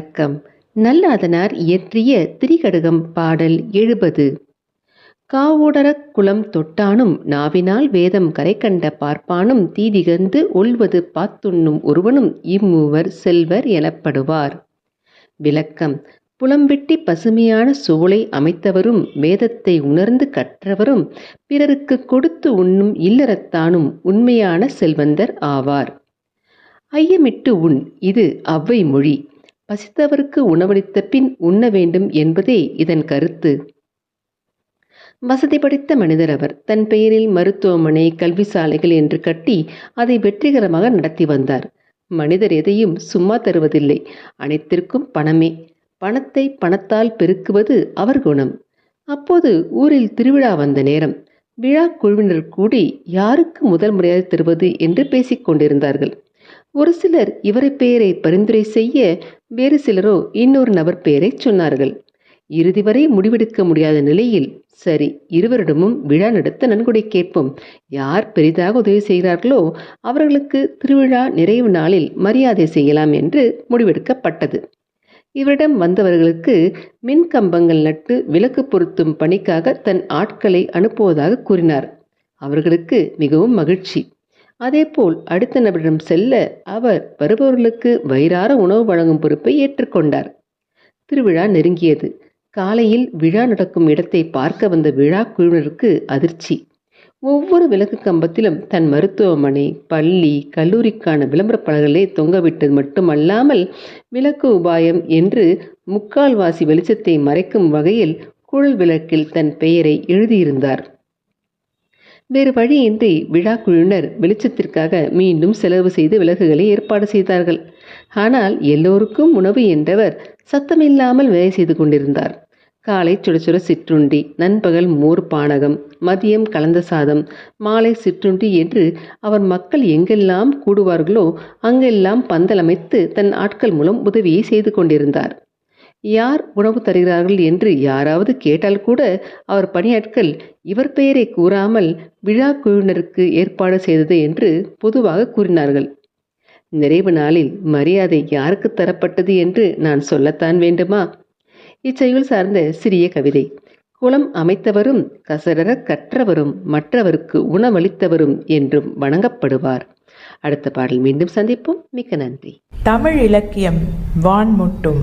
வணக்கம். நல்லாதனார் இயற்றிய திரிகடுகம் பாடல் எழுபது. காவோடரக் குலம் தொட்டானும் நாவினால் வேதம் கரைகண்ட பார்ப்பானும் தீதிகந்து ஒல்வது பாத்துண்ணும் ஒருவனும் இம்மூவர் செல்வர் எனப்படுவார். விளக்கம். புலம்பெட்டி பசுமையான சோலை அமைத்தவரும் வேதத்தை உணர்ந்து கற்றவரும் பிறருக்கு கொடுத்து உண்ணும் இல்லறத்தானும் உண்மையான செல்வந்தர் ஆவார். ஐயமிட்டு உண். இது அவ்வை மொழி பசித்தவருக்கு உணவளித்த பின் உண்ண வேண்டும் என்பதே இதன் கருத்து. வசதி படைத்த மனிதர் அவர். தன் பெயரில் மருத்துவமனை கல்வி சாலைகள் என்று கட்டி அதை வெற்றிகரமாக நடத்தி வந்தார். மனிதர் எதையும் சும்மா தருவதில்லை. அனைத்திற்கும் பணமே. பணத்தை பணத்தால் பெருக்குவது அவர் குணம். அப்போது ஊரில் திருவிழா வந்த நேரம். விழா குழுவினர் கூடி யாருக்கு முதல் முறையாக தருவது என்று பேசிக் கொண்டிருந்தார்கள். ஒரு சிலர் இவரை பெயரை பரிந்துரை செய்ய வேறு சிலரோ இன்னொரு நபர் பெயரை சொன்னார்கள். இறுதி வரை முடிவெடுக்க முடியாத நிலையில் சரி இருவரிடமும் விழா நடத்த நன்கொடை கேட்போம். யார் பெரிதாக உதவி செய்கிறார்களோ அவர்களுக்கு திருவிழா நிறைவு நாளில் மரியாதை செய்யலாம் என்று முடிவெடுக்கப்பட்டது. இவரிடம் வந்தவர்களுக்கு மின் கம்பங்கள் நட்டு விளக்கு பொருத்தும் பணிக்காக தன் ஆட்களை அனுப்புவதாக கூறினார். அவர்களுக்கு மிகவும் மகிழ்ச்சி. அதேபோல் அடுத்த நபரிடம் செல்ல அவர் வருபவர்களுக்கு வயிறார உணவு வழங்கும் பொறுப்பை ஏற்றுக்கொண்டார். திருவிழா நெருங்கியது. காலையில் விழா நடக்கும் இடத்தை பார்க்க வந்த விழா குழுவினருக்கு அதிர்ச்சி. ஒவ்வொரு விளக்கு கம்பத்திலும் தன் மருத்துவமனை பள்ளி கல்லூரிக்கான விளம்பர பலகைகளை தொங்கவிட்டது மட்டுமல்லாமல் விளக்கு உபாயம் என்று முக்கால்வாசி வெளிச்சத்தை மறைக்கும் வகையில் குழல் விளக்கில் தன் பெயரை எழுதியிருந்தார். வேறு வழியின்றி விழா குழுவினர் வெளிச்சத்திற்காக மீண்டும் செலவு செய்து விளக்குகளை ஏற்பாடு செய்தார்கள். ஆனால் எல்லோருக்கும் உணவு என்றவர் சத்தமில்லாமல் வேலை செய்து கொண்டிருந்தார். காலை சுட சுட சிற்றுண்டி நண்பகல் மோர் பானகம் மதியம் கலந்த சாதம் மாலை சிற்றுண்டி என்று அவர் மக்கள் எங்கெல்லாம் கூடுவார்களோ அங்கெல்லாம் பந்தல் அமைத்து தன் ஆட்கள் மூலம் உதவியை செய்து கொண்டிருந்தார். யார் உணவு தருகிறார்கள் என்று யாராவது கேட்டால் கூட அவர் பணியாட்கள் இவர் பெயரை கூறாமல் விழா குழுவினருக்கு ஏற்பாடு செய்தது என்று பொதுவாக கூறினார்கள். நிறைவு நாளில் மரியாதை யாருக்கு தரப்பட்டது என்று நான் சொல்லத்தான் வேண்டுமா? இச்செயல் சார்ந்த சிறிய கவிதை. குளம் அமைத்தவரும் கசடர கற்றவரும் மற்றவருக்கு உணவளித்தவரும் என்றும் வணங்கப்படுவார். அடுத்த பாடல் மீண்டும் சந்திப்போம். மிக்க நன்றி. தமிழ் இலக்கியம் வான்முட்டும்.